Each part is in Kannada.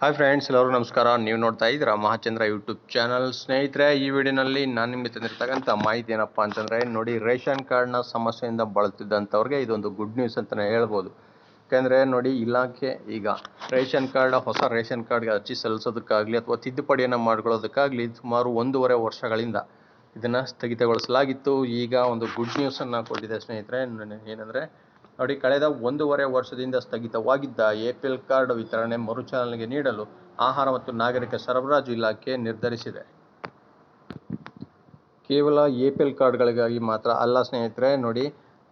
ಹಾಯ್ ಫ್ರೆಂಡ್ಸ್ ಎಲ್ಲರೂ ನಮಸ್ಕಾರ. ನೀವು ನೋಡ್ತಾ ಇದ್ದೀರಾ ಮಹಾಚಂದ್ರ ಯೂಟ್ಯೂಬ್ ಚಾನಲ್ ಸ್ನೇಹಿತರೆ, ಈ ವಿಡಿಯೋನಲ್ಲಿ ನಾನು ನಿಮಗೆ ತಂದಿರ್ತಕ್ಕಂಥ ಮಾಹಿತಿ ಏನಪ್ಪ ಅಂತಂದರೆ, ನೋಡಿ ರೇಷನ್ ಕಾರ್ಡ್ನ ಸಮಸ್ಯೆಯಿಂದ ಬಳಲ್ತಿದ್ದಂಥವ್ರಿಗೆ ಇದೊಂದು ಗುಡ್ ನ್ಯೂಸ್ ಅಂತಲೇ ಹೇಳ್ಬೋದು. ಯಾಕೆಂದರೆ, ನೋಡಿ ಇಲಾಖೆ ಈಗ ರೇಷನ್ ಕಾರ್ಡ್, ಹೊಸ ರೇಷನ್ ಕಾರ್ಡ್ಗೆ ಅರ್ಜಿ ಸಲ್ಲಿಸೋದಕ್ಕಾಗಲಿ ಅಥವಾ ತಿದ್ದುಪಡಿಯನ್ನು ಮಾಡ್ಕೊಳ್ಳೋದಕ್ಕಾಗಲಿ ಸುಮಾರು ಒಂದೂವರೆ ವರ್ಷಗಳಿಂದ ಇದನ್ನು ಸ್ಥಗಿತಗೊಳಿಸಲಾಗಿತ್ತು. ಈಗ ಒಂದು ಗುಡ್ ನ್ಯೂಸನ್ನು ಕೊಟ್ಟಿದೆ ಸ್ನೇಹಿತರೆ. ಏನಂದರೆ ನೋಡಿ, ಕಳೆದ ಒಂದೂವರೆ ವರ್ಷದಿಂದ ಸ್ಥಗಿತವಾಗಿದ್ದ ಎಪಿಎಲ್ ಕಾರ್ಡ್ ವಿತರಣೆ ಮರುಚಾಲನೆಗೆ ನೀಡಲು ಆಹಾರ ಮತ್ತು ನಾಗರಿಕ ಸರಬರಾಜು ಇಲಾಖೆ ನಿರ್ಧರಿಸಿದೆ. ಕೇವಲ ಎಪಿಎಲ್ ಕಾರ್ಡ್ಗಳಿಗಾಗಿ ಮಾತ್ರ ಅಲ್ಲ, ಸ್ನೇಹಿತರೆ, ನೋಡಿ,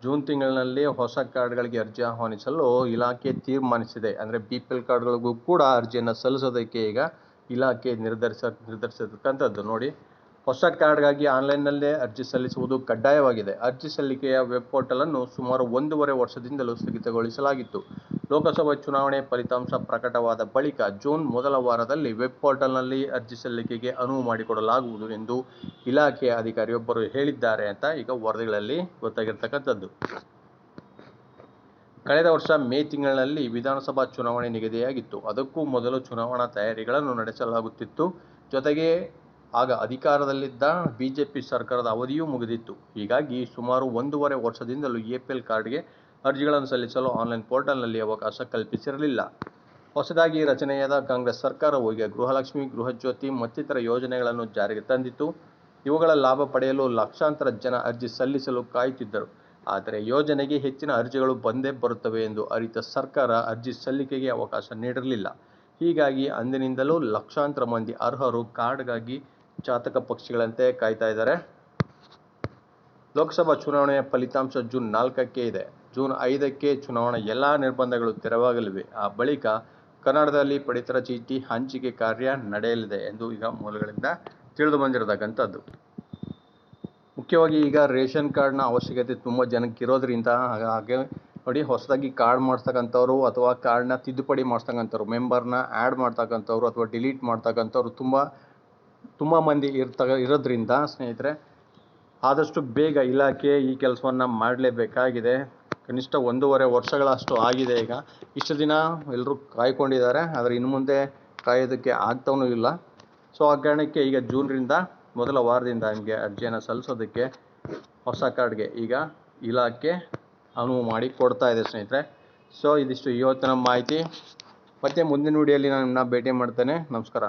ಜೂನ್ ತಿಂಗಳಿನಲ್ಲಿ ಹೊಸ ಕಾರ್ಡ್ಗಳಿಗೆ ಅರ್ಜಿ ಆಹ್ವಾನಿಸಲು ಇಲಾಖೆ ತೀರ್ಮಾನಿಸಿದೆ. ಅಂದರೆ ಬಿ ಪಿ ಎಲ್ ಕಾರ್ಡ್ಗಳಿಗೂ ಕೂಡ ಅರ್ಜಿಯನ್ನು ಸಲ್ಲಿಸೋದಕ್ಕೆ ಈಗ ಇಲಾಖೆ ನಿರ್ಧರಿಸ ನಿರ್ಧರಿಸಿರ್ತಕ್ಕಂಥದ್ದು ನೋಡಿ ಹೊಸ ಕಾರ್ಡ್ಗಾಗಿ ಆನ್ಲೈನ್ನಲ್ಲೇ ಅರ್ಜಿ ಸಲ್ಲಿಸುವುದು ಕಡ್ಡಾಯವಾಗಿದೆ. ಅರ್ಜಿ ಸಲ್ಲಿಕೆಯ ವೆಬ್ ಪೋರ್ಟಲನ್ನು ಸುಮಾರು ಒಂದೂವರೆ ವರ್ಷದಿಂದಲೂ ಸ್ಥಗಿತಗೊಳಿಸಲಾಗಿತ್ತು. ಲೋಕಸಭಾ ಚುನಾವಣೆ ಫಲಿತಾಂಶ ಪ್ರಕಟವಾದ ಬಳಿಕ ಜೂನ್ ಮೊದಲ ವಾರದಲ್ಲಿ ವೆಬ್ ಪೋರ್ಟಲ್ನಲ್ಲಿ ಅರ್ಜಿ ಸಲ್ಲಿಕೆಗೆ ಅನುವು ಮಾಡಿಕೊಡಲಾಗುವುದು ಎಂದು ಇಲಾಖೆಯ ಅಧಿಕಾರಿಯೊಬ್ಬರು ಹೇಳಿದ್ದಾರೆ ಅಂತ ಈಗ ವರದಿಗಳಲ್ಲಿ ಗೊತ್ತಾಗಿರ್ತಕ್ಕಂಥದ್ದು. ಕಳೆದ ವರ್ಷ ಮೇ ತಿಂಗಳಿನಲ್ಲಿ ವಿಧಾನಸಭಾ ಚುನಾವಣೆ ನಿಗದಿಯಾಗಿತ್ತು. ಅದಕ್ಕೂ ಮೊದಲು ಚುನಾವಣಾ ತಯಾರಿಗಳನ್ನು ನಡೆಸಲಾಗುತ್ತಿತ್ತು. ಜೊತೆಗೆ ಆಗ ಅಧಿಕಾರದಲ್ಲಿದ್ದ ಬಿಜೆಪಿ ಸರ್ಕಾರದ ಅವಧಿಯೂ ಮುಗಿದಿತ್ತು. ಹೀಗಾಗಿ ಸುಮಾರು ಒಂದೂವರೆ ವರ್ಷದಿಂದಲೂ ಎಪಿಎಲ್ ಕಾರ್ಡ್ಗೆ ಅರ್ಜಿಗಳನ್ನು ಸಲ್ಲಿಸಲು ಆನ್ಲೈನ್ ಪೋರ್ಟಲ್ನಲ್ಲಿ ಅವಕಾಶ ಕಲ್ಪಿಸಿರಲಿಲ್ಲ. ಹೊಸದಾಗಿ ರಚನೆಯಾದ ಕಾಂಗ್ರೆಸ್ ಸರ್ಕಾರವು ಈಗ ಗೃಹಲಕ್ಷ್ಮಿ, ಗೃಹಜ್ಯೋತಿ ಮತ್ತಿತರ ಯೋಜನೆಗಳನ್ನು ಜಾರಿಗೆ ತಂದಿತ್ತು. ಇವುಗಳ ಲಾಭ ಪಡೆಯಲು ಲಕ್ಷಾಂತರ ಜನ ಅರ್ಜಿ ಸಲ್ಲಿಸಲು ಕಾಯುತ್ತಿದ್ದರು. ಆದರೆ ಯೋಜನೆಗೆ ಹೆಚ್ಚಿನ ಅರ್ಜಿಗಳು ಬಂದೇ ಬರುತ್ತವೆ ಎಂದು ಅರಿತ ಸರ್ಕಾರ ಅರ್ಜಿ ಸಲ್ಲಿಕೆಗೆ ಅವಕಾಶ ನೀಡಿರಲಿಲ್ಲ. ಹೀಗಾಗಿ ಅಂದಿನಿಂದಲೂ ಲಕ್ಷಾಂತರ ಮಂದಿ ಅರ್ಹರು ಕಾರ್ಡ್ಗಾಗಿ ಚಾತಕ ಪಕ್ಷಿಗಳಂತೆ ಕಾಯ್ತಾ ಇದ್ದಾರೆ. ಲೋಕಸಭಾ ಚುನಾವಣೆಯ ಫಲಿತಾಂಶ ಜೂನ್ ನಾಲ್ಕಕ್ಕೆ ಇದೆ. ಜೂನ್ ಐದಕ್ಕೆ ಚುನಾವಣೆ ಎಲ್ಲ ನಿರ್ಬಂಧಗಳು ತೆರವಾಗಲಿವೆ. ಆ ಬಳಿಕ ಕನ್ನಡದಲ್ಲಿ ಪಡಿತರ ಚೀಟಿ ಹಂಚಿಕೆ ಕಾರ್ಯ ನಡೆಯಲಿದೆ ಎಂದು ಈಗ ಮೂಲಗಳಿಂದ ತಿಳಿದು ಬಂದಿರತಕ್ಕಂಥದ್ದು. ಮುಖ್ಯವಾಗಿ ಈಗ ರೇಷನ್ ಕಾರ್ಡ್ನ ಅವಶ್ಯಕತೆ ತುಂಬ ಜನಕ್ಕೆ ಇರೋದ್ರಿಂದ ಹಾಗೆ ನೋಡಿ ಹೊಸದಾಗಿ ಕಾರ್ಡ್ ಮಾಡ್ತಕ್ಕಂಥವ್ರು ಅಥವಾ ಕಾರ್ಡ್ನ ತಿದ್ದುಪಡಿ ಮಾಡ್ತಕ್ಕಂಥವ್ರು, ಮೆಂಬರ್ನ ಆ್ಯಡ್ ಮಾಡ್ತಕ್ಕಂಥವ್ರು ಅಥವಾ ಡಿಲೀಟ್ ಮಾಡ್ತಕ್ಕಂಥವ್ರು ತುಂಬ ತುಂಬ ಮಂದಿ ಇರ್ತ ಇರೋದ್ರಿಂದ ಸ್ನೇಹಿತರೆ, ಆದಷ್ಟು ಬೇಗ ಇಲಾಖೆ ಈ ಕೆಲಸವನ್ನು ಮಾಡಲೇಬೇಕಾಗಿದೆ. ಕನಿಷ್ಠ ಒಂದೂವರೆ ವರ್ಷಗಳಷ್ಟು ಆಗಿದೆ ಈಗ. ಇಷ್ಟು ದಿನ ಎಲ್ಲರೂ ಕಾಯ್ಕೊಂಡಿದ್ದಾರೆ, ಆದರೆ ಇನ್ನು ಮುಂದೆ ಕಾಯೋದಕ್ಕೆ ಆಗ್ತವೂ ಇಲ್ಲ. ಸೊ ಆ ಕಾರಣಕ್ಕೆ ಈಗ ಜೂನ್ರಿಂದ ಮೊದಲ ವಾರದಿಂದ ನಿಮಗೆ ಅರ್ಜಿಯನ್ನು ಸಲ್ಲಿಸೋದಕ್ಕೆ ಹೊಸ ಕಾರ್ಡ್ಗೆ ಈಗ ಇಲಾಖೆ ಅನುವು ಮಾಡಿ ಕೊಡ್ತಾ ಇದೆ ಸ್ನೇಹಿತರೆ. ಸೊ ಇದಿಷ್ಟು ಇವತ್ತಿನ ಮಾಹಿತಿ. ಮತ್ತೆ ಮುಂದಿನ ವಿಡಿಯೋಲಿ ನಾನು ಭೇಟಿ ಮಾಡ್ತೇನೆ. ನಮಸ್ಕಾರ.